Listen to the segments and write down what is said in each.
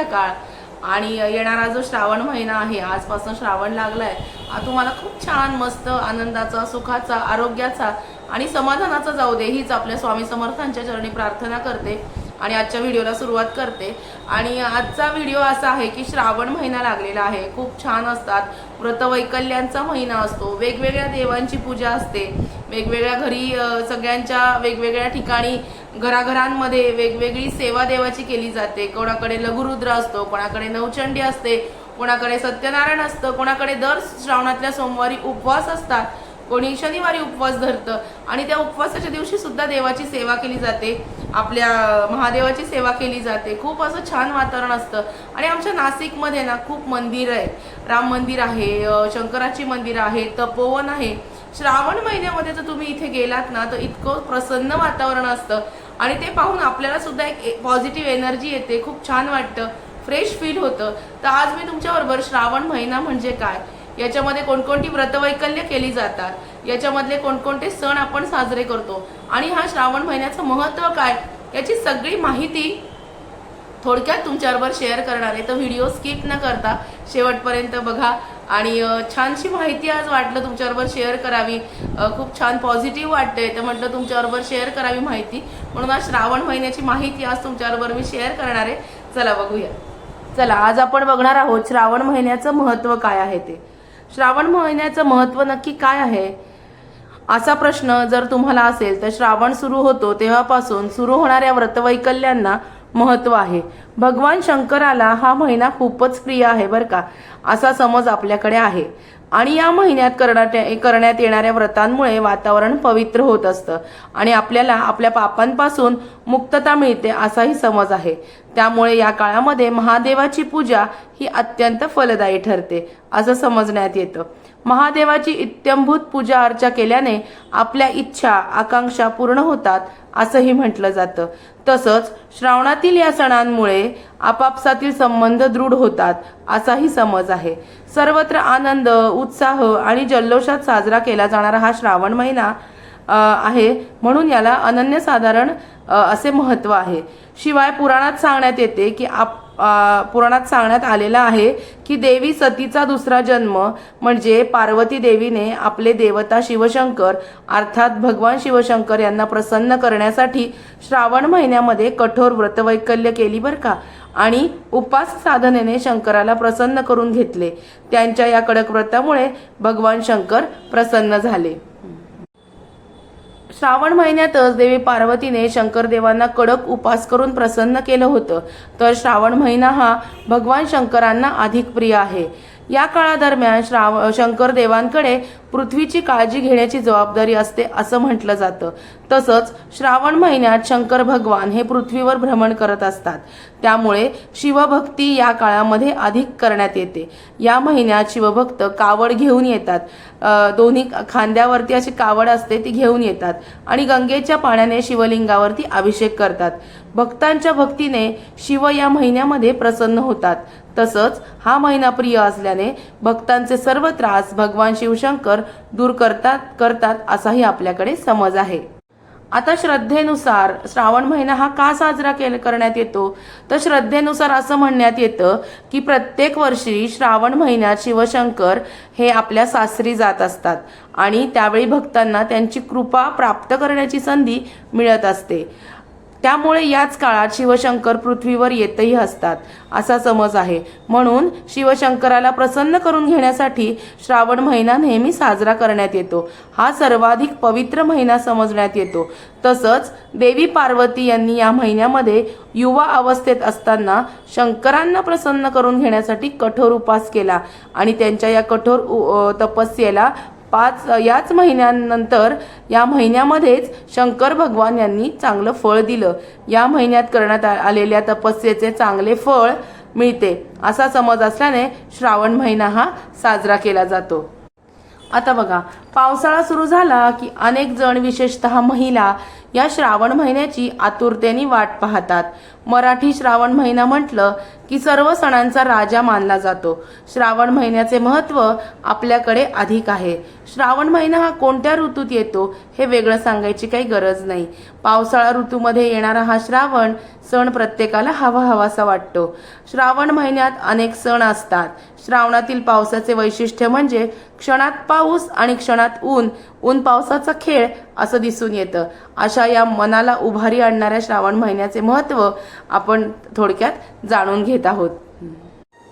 संध्याकाळ आणि येणारा जो श्रावण महिना आहे आजपासून श्रावण लागलाय हा तुम्हाला खूप छान मस्त आनंदाचा सुखाचा आरोग्याचा आणि समाधानाचा जाऊ दे हीच आपल्या स्वामी समर्थांच्या चरणी प्रार्थना करते आणि आजच्या व्हिडिओला सुरुवात करते. आणि आजचा व्हिडिओ असा आहे की श्रावण महिना लागलेला आहे. खूप छान असतात. व्रतवैकल्यांचा महिना असतो. वेगवेगळ्या देवांची पूजा असते. वेगवेगळ्या घरी सगळ्यांच्या वेगवेगळ्या ठिकाणी घराघरांमध्ये वेगवेगळी सेवा देवाची केली जाते. कोणाकडे लघुरुद्र असतो कोणाकडे नवचंडी असते कोणाकडे सत्यनारायण असतं कोणाकडे दर श्रावणातल्या सोमवारी उपवास असतात. कोणी शनिवारी उपवास धरतं आणि त्या उपवासाच्या दिवशी सुद्धा देवाची सेवा केली जाते. आपल्या महादेवाची सेवा केली जाते. खूप असं छान वातावरण असतं. आणि आमच्या नाशिकमध्ये ना खूप मंदिर आहे राम मंदिर आहे शंकराची मंदिर आहे तपोवन आहे. श्रावण महिन्यामध्ये जर तुम्ही इथे गेलात ना तर इतकं प्रसन्न वातावरण असतं. आणि ते पाहून आपल्याला सुद्धा एक पॉझिटिव्ह एनर्जी येते खूप छान वाटतं फ्रेश फील होतं. तर आज मी तुमच्याबरोबर श्रावण महिना म्हणजे काय? याच्यामध्ये कोणकोणती व्रतवैकल्य केली जातात? याच्यामधले कोणकोणते सण आपण साजरे करतो? आणि हा श्रावण महिन्याचं महत्त्व काय? याची सगळी माहिती थोडक्यात तुमच्याबरोबर शेअर करणार आहे. तर व्हिडिओ स्किप न करता शेवटपर्यंत बघा. आणि छानशी माहिती आज वाटलं तुमच्याबरोबर शेअर करावी. खूप छान पॉझिटिव्ह वाटतंय तर म्हटलं तुमच्याबरोबर शेअर करावी माहिती. म्हणून आज श्रावण महिन्याची माहिती आज तुमच्याबरोबर मी शेअर करणार आहे. चला बघूया. चला आज आपण बघणार आहोत श्रावण महिन्याचं महत्त्व काय आहे ते. श्रावण महिन्याचं महत्त्व नक्की काय आहे? असा प्रश्न जर तुम्हाला असेल तर श्रावण सुरू होतो तेव्हापासून सुरू होणाऱ्या व्रतवैकल्यांना महत्त्व आहे. भगवान शंकराला हा महिना खूपच प्रिय आहे बरं का. असा समज आपल्याकडे आहे. आणि या महिन्यात करण्यात करण्यात येणाऱ्या व्रतांमुळे वातावरण पवित्र होत असतं. आणि आपल्याला आपल्या पापांपासून मुक्तता मिळते असाही समज आहे. त्यामुळे या काळामध्ये महादेवाची पूजा ही अत्यंत फलदायी ठरते असं समजण्यात येतं. महादेवाची इत्यंभूत पूजा अर्चा केल्याने आपल्या इच्छा आकांक्षा पूर्ण होतात असंही म्हटलं जातं. तसंच श्रावणातील या सणांमुळे आपापसातील संबंध दृढ होतात असाही समज आहे. सर्वत्र आनंद उत्साह आणि जल्लोषात साजरा केला जाणारा हा श्रावण महिना आहे. म्हणून याला अनन्यसाधारण असे महत्त्व आहे. शिवाय पुराणात सांगण्यात येते की आप पुराणात सांगण्यात आलेलं आहे की देवी सतीचा दुसरा जन्म म्हणजे पार्वती देवीने आपले देवता शिवशंकर अर्थात भगवान शिवशंकर यांना प्रसन्न करण्यासाठी श्रावण महिन्यामध्ये कठोर व्रतवैकल्य केली बरं का? आणि उपास साधनेने शंकराला प्रसन्न करून घेतले. त्यांच्या या कडक व्रतामुळे भगवान शंकर प्रसन्न झाले. श्रावण महिन्यातच देवी पार्वतीने शंकरदेवांना कडक उपास करून प्रसन्न केलं होतं. तर श्रावण महिना हा भगवान शंकरांना अधिक प्रिय आहे. या काळादरम्यान श्राव शंकरदेवांकडे पृथ्वीची काळजी घेण्याची जबाबदारी असते असं म्हटलं जातं. तसंच श्रावण महिन्यात शंकर भगवान हे पृथ्वीवर भ्रमण करत असतात. त्यामुळे शिवभक्ती या काळामध्ये अधिक करण्यात येते. या महिन्यात शिवभक्त कावड घेऊन येतात. दोन्ही खांद्यावरती अशी कावड असते ती घेऊन येतात आणि गंगेच्या पाण्याने शिवलिंगावरती अभिषेक करतात. भक्तांच्या भक्तीने शिव या महिन्यामध्ये प्रसन्न होतात. तसंच हा महिना प्रिय असल्याने भक्तांचे सर्व त्रास भगवान शिवशंकर दूर करतात करतात असाही आपल्याकडे समज आहे. आता श्रद्धेनुसार श्रावण महिना हा का साजरा केला करण्यात येतो? तर श्रद्धेनुसार असं म्हणण्यात येतं की प्रत्येक वर्षी श्रावण महिन्यात शिवशंकर हे आपल्या सासरी जात असतात आणि त्यावेळी भक्तांना त्यांची कृपा प्राप्त करण्याची संधी मिळत असते. त्यामुळे याच काळात शिवशंकर पृथ्वीवर येतही असतात असा समज आहे. म्हणून शिवशंकराला प्रसन्न करून घेण्यासाठी श्रावण महिना नेहमी साजरा करण्यात येतो. हा सर्वाधिक पवित्र महिना समजण्यात येतो. तसंच देवी पार्वती यांनी या महिन्यामध्ये युवा अवस्थेत असताना शंकरांना प्रसन्न करून घेण्यासाठी कठोर उपास केला आणि त्यांच्या या कठोर उ- तपस्येला पाच याच महिन्यानंतर या महिन्यामध्येच शंकर भगवान यांनी चांगलं फळ दिलं. या महिन्यात करण्यात आलेल्या तपस्येचे चांगले फळ मिळते. असा समज असल्याने श्रावण महिना हा साजरा केला जातो. आता बघा पावसाळा सुरू झाला की अनेक जण विशेषतः महिला या श्रावण महिन्याची आतुरतेने वाट पाहतात. मराठी श्रावण महिना म्हटलं की सर्व सणांचा राजा मानला जातो. श्रावण महिन्याचे महत्त्व आपल्याकडे अधिक आहे. श्रावण महिना हा कोणत्या ऋतूत येतो हे वेगळं सांगायची काही गरज नाही. पावसाळा ऋतूमध्ये येणारा हा श्रावण सण प्रत्येकाला हवा हवासा वाटतो. श्रावण महिन्यात अनेक सण असतात. श्रावणातील पावसाचे वैशिष्ट्य म्हणजे क्षणात पाऊस आणि क्षणात ऊन ऊन पावसाचा खेळ असं दिसून येतं. अशा या मनाला उभारी आणणाऱ्या श्रावण महिन्याचे महत्त्व आपण थोडक्यात जाणून घेत आहोत.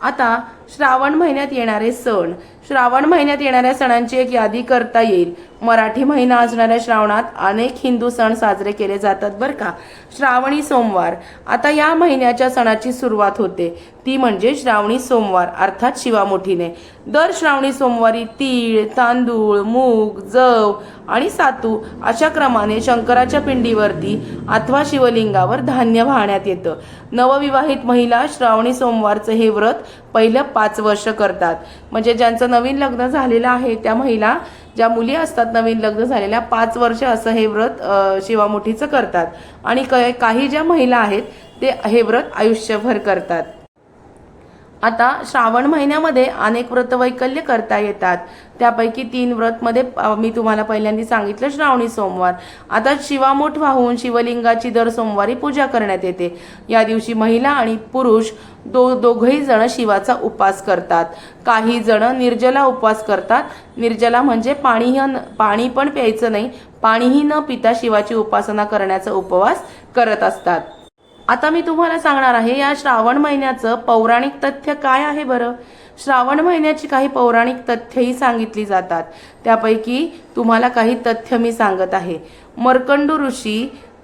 आता श्रावण महिन्यात येणारे सण. श्रावण महिन्यात येणाऱ्या सणांची एक यादी करता येईल. मराठी महिना असणाऱ्या श्रावणात अनेक हिंदू सण साजरे केले जातात बरं का? श्रावणी सोमवार. आता या महिन्याच्या सणाची सुरुवात होते. ती म्हणजे श्रावणी सोमवार अर्थात शिवामुठीने. दर श्रावणी सोमवारी तीळ तांदूळ मूग जव आणि सातू अशा क्रमाने शंकराच्या पिंडीवरती अथवा शिवलिंगावर धान्य वाहण्यात येतं. नवविवाहित महिला श्रावणी सोमवारचं हे व्रत पहिलं पाच वर्ष करतात. म्हणजे ज्यांचं नवीन लग्न झालेलं आहे त्या महिला ज्या मुली असतात नवीन लग्न झालेल्या पाच वर्ष असं हे व्रत शिवामुठीचं करतात. आणि क- काही ज्या महिला आहेत ते हे व्रत आयुष्यभर करतात. आता श्रावण महिन्यामध्ये अनेक व्रतवैकल्य करता येतात. त्यापैकी तीन व्रतमध्ये मी तुम्हाला पहिल्यांदा सांगितलं श्रावणी सोमवार. आता शिवामूठ वाहून शिवलिंगाची दर सोमवारी पूजा करण्यात येते. या दिवशी महिला आणि पुरुष दो दोघही जण शिवाचा उपास करतात. काही जण निर्जला उपवास करतात. निर्जला म्हणजे पाणी पाणी पण प्यायचं नाही. पाणीही न पिता शिवाची उपासना करण्याचा उपवास करत असतात. आता मी तुम्हाला सांगणार आहे या श्रावण महिन्याचं पौराणिक तथ्य काय आहे बरं? श्रावण महिन्याची काही पौराणिक तथ्यही सांगितली जातात. त्यापैकी तुम्हाला काही तथ्य मी सांगत आहे. मर्कंडू ऋषी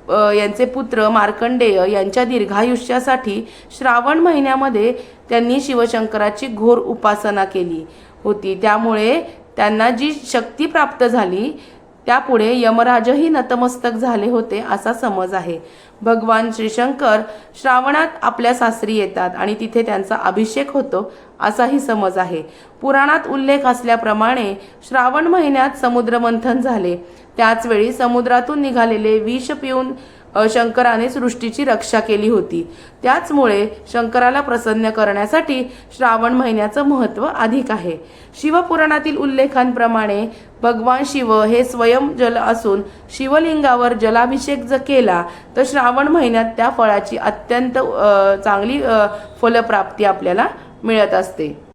यांचे पुत्र मार्कंडेय यांच्या दीर्घायुष्यासाठी श्रावण महिन्यामध्ये त्यांनी शिवशंकराची घोर उपासना केली होती. त्यामुळे त्यांना जी शक्ती प्राप्त झाली त्यापुढे यमराजही नतमस्तक झाले होते असा समज आहे. भगवान श्रीशंकर श्रावणात आपल्या सासरी येतात आणि तिथे त्यांचा अभिषेक होतो असाही समज आहे. पुराणात उल्लेख असल्याप्रमाणे श्रावण महिन्यात समुद्रमंथन झाले. त्याचवेळी समुद्रातून निघालेले विष पिऊन शंकराने सृष्टीची रक्षा केली होती. त्याचमुळे शंकराला प्रसन्न करण्यासाठी श्रावण महिन्याचं महत्त्व अधिक आहे. शिवपुराणातील उल्लेखांप्रमाणे भगवान शिव हे स्वयं जल असून शिवलिंगावर जलाभिषेक जर केला तर श्रावण महिन्यात त्या फळाची अत्यंत चांगली फलप्राप्ती आपल्याला मिळत असते.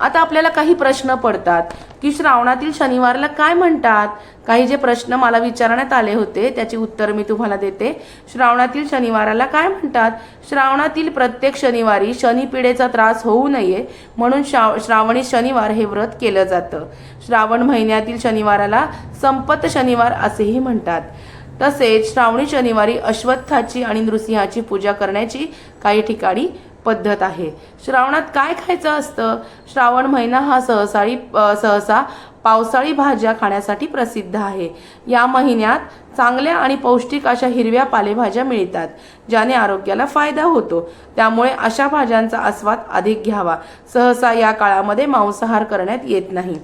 आता आपल्याला काही प्रश्न पडतात की श्रावणातील शनिवारला काय म्हणतात? काही जे प्रश्न मला विचारण्यात आले होते त्याची उत्तर मी तुम्हाला देते. श्रावणातील शनिवाराला काय म्हणतात? श्रावणातील प्रत्येक शनिवारी शनिपिडेचा त्रास होऊ नये म्हणून श्राव श्रावणी शनिवार हे व्रत केलं जातं. श्रावण महिन्यातील शनिवाराला संपत शनिवार असेही म्हणतात. तसेच श्रावणी शनिवारी अश्वत्थाची आणि नृसिंहाची पूजा करण्याची काही ठिकाणी पद्धत आहे. श्रावणात काय खायचं असतं? श्रावण महिना हा सहसाळी सहसा पावसाळी भाज्या खाण्यासाठी प्रसिद्ध आहे. या महिन्यात चांगल्या आणि पौष्टिक अशा हिरव्या पालेभाज्या मिळतात ज्याने आरोग्याला फायदा होतो. त्यामुळे अशा भाज्यांचा आस्वाद अधिक घ्यावा. सहसा या काळामध्ये मांसाहार करण्यात येत नाही.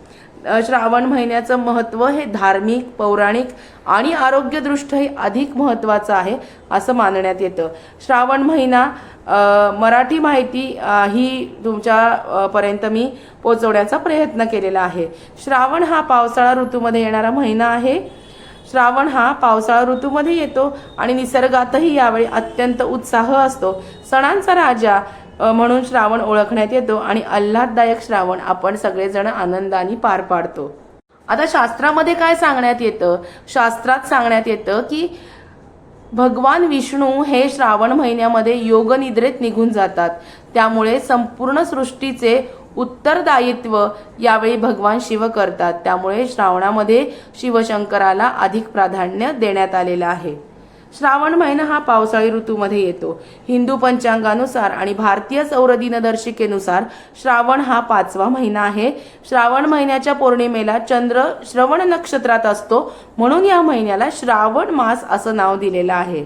श्रावण महिन्याचं महत्त्व हे धार्मिक पौराणिक आणि आरोग्यदृष्ट्याही अधिक महत्त्वाचं आहे असं मानण्यात येतं. श्रावण महिना मराठी माहिती ही तुमच्या पर्यंत मी पोचवण्याचा प्रयत्न केलेला आहे. श्रावण हा पावसाळा ऋतूमध्ये येणारा महिना आहे. श्रावण हा पावसाळा ऋतूमध्ये येतो आणि निसर्गातही यावेळी अत्यंत उत्साह असतो. सणांचा राजा म्हणून श्रावण ओळखण्यात येतो आणि आल्हाददायक श्रावण आपण सगळेजण आनंदाने पार पाडतो. आता शास्त्रामध्ये काय सांगण्यात येतं? शास्त्रात सांगण्यात येतं की भगवान विष्णू हे श्रावण महिन्यामध्ये योगनिद्रेत निघून जातात. त्यामुळे संपूर्ण सृष्टीचे उत्तरदायित्व यावेळी भगवान शिव करतात. त्यामुळे श्रावणामध्ये शिवशंकराला अधिक प्राधान्य देण्यात आलेलं आहे. श्रावण महिना हा पावसाळी ऋतूमध्ये येतो. हिंदू पंचांगानुसार आणि भारतीय सौर दिनदर्शिकेनुसार श्रावण हा पाचवा महिना आहे. श्रावण महिन्याच्या पौर्णिमेला चंद्र श्रवण नक्षत्रात असतो. म्हणून या महिन्याला श्रावण मास असं नाव दिलेलं आहे.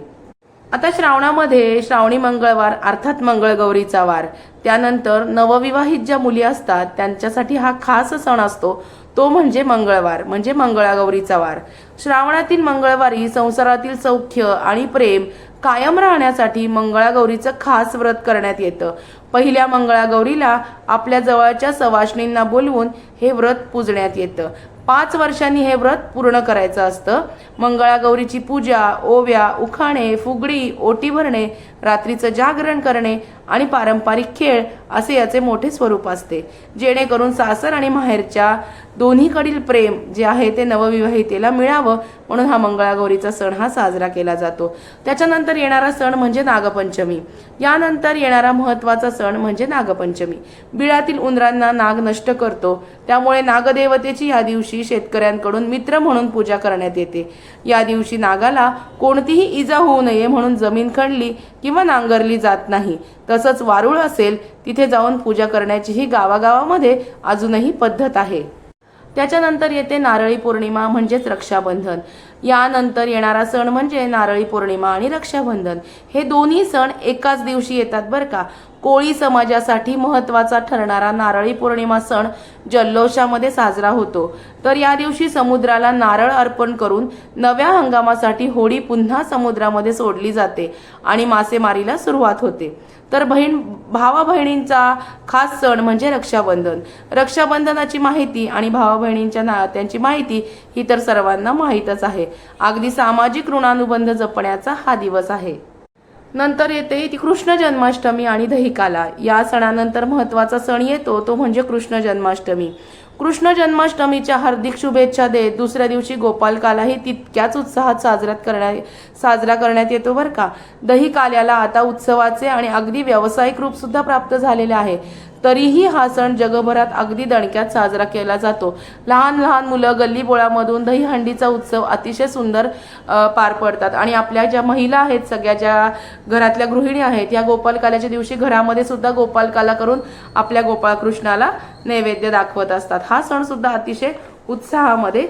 आता श्रावणामध्ये श्रावणी मंगळवार अर्थात मंगळगौरीचा वार. त्यानंतर नवविवाहित ज्या मुली असतात त्यांच्यासाठी हा खास सण असतो. तो म्हणजे मंगळवार म्हणजे मंगळागौरीचा वार. श्रावणातील मंगळवारी संसारातील सौख्य आणि प्रेम कायम राहण्यासाठी मंगळागौरीचं खास व्रत करण्यात येतं. पहिल्या मंगळागौरीला आपल्या जवळच्या सवाष्णींना बोलवून हे व्रत पूजण्यात येतं. पाच वर्षांनी हे व्रत पूर्ण करायचं असतं. मंगळागौरीची पूजा ओव्या उखाणे फुगडी ओटी भरणे रात्रीचं जागरण करणे आणि पारंपरिक खेळ असे याचे मोठे स्वरूप असते. जेणेकरून सासर आणि माहेरच्या दोन्हीकडील प्रेम जे आहे ते नवविवाहितेला मिळावं म्हणून हा मंगळागौरीचा सण हा साजरा केला जातो. त्याच्यानंतर येणारा सण म्हणजे नागपंचमी. यानंतर येणारा महत्त्वाचा सण म्हणजे नागपंचमी. बिळातील उंदरांना नाग नष्ट करतो. त्यामुळे नागदेवतेची या दिवशी शेतकऱ्यांकडून मित्र म्हणून पूजा करण्यात येते. या दिवशी नागाला कोणतीही इजा होऊ नये म्हणून जमीन खणली किंवा नांगरली जात नाही. तसंच वारुळ असेल तिथे जाऊन पूजा करण्याची ही गावागावामध्ये अजूनही पद्धत आहे. त्याच्यानंतर येते नारळी पौर्णिमा म्हणजेच रक्षाबंधन. यानंतर येणारा सण म्हणजे नारळी पौर्णिमा आणि रक्षाबंधन. हे दोन्ही सण एकाच दिवशी येतात बरं का? कोळी समाजासाठी महत्त्वाचा ठरणारा नारळी पौर्णिमा सण जल्लोषामध्ये साजरा होतो. तर या दिवशी समुद्राला नारळ अर्पण करून नव्या हंगामासाठी होडी पुन्हा समुद्रामध्ये सोडली जाते आणि मासेमारीला सुरुवात होते. तर बहीण भावा बहिणींचा खास सण म्हणजे रक्षाबंधन. रक्षाबंधनाची माहिती आणि भावा बहिणींच्या नात्यांची माहिती ही तर सर्वांना माहीतच आहे. अगदी सामाजिक ऋणानुबंध जपण्याचा हा दिवस आहे. नंतर येते ती कृष्ण जन्माष्टमी आणि दहिकाला. या सणानंतर महत्त्वाचा सण येतो तो म्हणजे कृष्ण जन्माष्टमी. कृष्ण जन्माष्टमीच्या हार्दिक शुभेच्छा देत दुसऱ्या दिवशी गोपालकालाही तितक्याच उत्साहात साजरा करण्या साजरा करण्यात येतो बरं का. दहिकाल्याला आता उत्सवाचे आणि अगदी व्यावसायिक रूपसुद्धा प्राप्त झालेले आहे. तरीही हा सण जगभरात अगदी दणक्यात साजरा केला जातो. लहान लहान मुलं गल्लीबोळामधून दहीहंडीचा उत्सव अतिशय सुंदर पार पडतात. आणि आपल्या ज्या महिला आहेत सगळ्या ज्या घरातल्या गृहिणी आहेत या गोपालकाल्याच्या दिवशी घरामध्ये सुद्धा गोपालकाला करून आपल्या गोपाळकृष्णाला नैवेद्य दाखवत असतात. हा सण सुद्धा अतिशय उत्साहामध्ये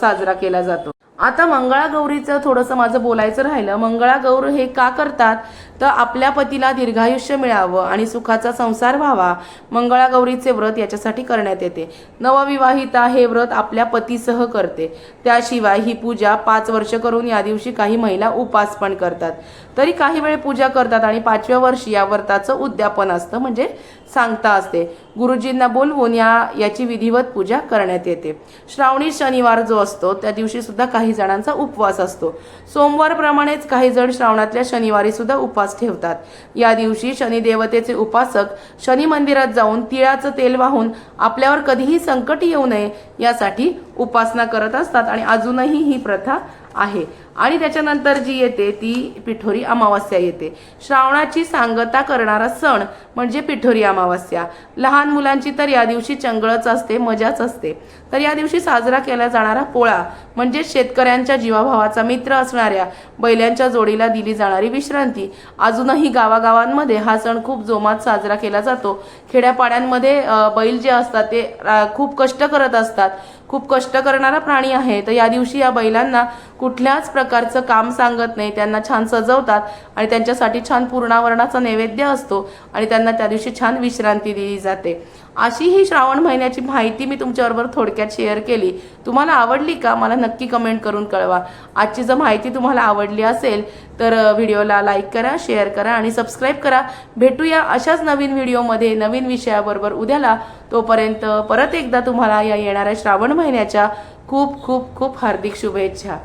साजरा केला जातो. आता मंगळागौरीचं थोडंसं माझं बोलायचं राहिलं. मंगळागौर हे का करतात? तर आपल्या पतीला दीर्घायुष्य मिळावं आणि सुखाचा संसार व्हावा मंगळागौरीचे व्रत याच्यासाठी करण्यात येते. नवविवाहिता हे व्रत आपल्या पतीसह करते. त्याशिवाय ही पूजा पाच वर्ष करून या दिवशी काही महिला उपास पण करतात. तरी काही वेळ पूजा करतात आणि पाचव्या वर्षी या व्रताचं उद्यापन असतं. म्हणजे सांगता असते. गुरुजींना बोलवून या याची विधिवत पूजा करण्यात येते. श्रावणी शनिवार जो असतो त्या दिवशी सुद्धा काही जणांचा उपवास असतो. सोमवारप्रमाणेच काही जण श्रावणातल्या शनिवारी सुद्धा उपवास ठेवतात. या दिवशी शनिदेवतेचे उपासक शनी मंदिरात जाऊन तिळाचं तेल वाहून आपल्यावर कधीही संकट येऊ नये यासाठी उपासना करत असतात आणि अजूनही ही प्रथा आहे. आणि त्याच्यानंतर जी येते ती पिठोरी अमावस्या येते. श्रावणाची सांगता करणारा सण म्हणजे पिठोरी अमावस्या. लहान मुलांची तर या दिवशी चंगळच असते मजाच असते. तर या दिवशी साजरा केला जाणारा पोळा म्हणजे शेतकऱ्यांच्या जीवाभावाचा मित्र असणाऱ्या बैलांच्या जोडीला दिली जाणारी विश्रांती. अजूनही गावागावांमध्ये हा सण खूप जोमात साजरा केला जातो. खेड्यापाड्यांमध्ये बैल जे असतात ते खूप कष्ट करत असतात. खूप कष्ट करणारा प्राणी आहे. तर या दिवशी या बैलांना कुठल्याच प्रकार प्रकारचं काम सांगत नाही त्यांना छान सजवतात आणि त्यांच्यासाठी छान पूर्णावरणाचा नैवेद्य असतो आणि त्यांना त्या दिवशी छान विश्रांती दिली जाते. अशी ही श्रावण महिन्याची माहिती मी तुमच्याबरोबर थोडक्यात शेअर केली. तुम्हाला आवडली का? मला नक्की कमेंट करून कळवा. आजची जर माहिती तुम्हाला आवडली असेल तर व्हिडिओला लाईक करा शेअर करा आणि सबस्क्राईब करा. भेटूया अशाच नवीन व्हिडिओमध्ये नवीन विषयाबरोबर उद्याला. तोपर्यंत परत एकदा तुम्हाला या येणाऱ्या श्रावण महिन्याच्या खूप खूप खूप हार्दिक शुभेच्छा.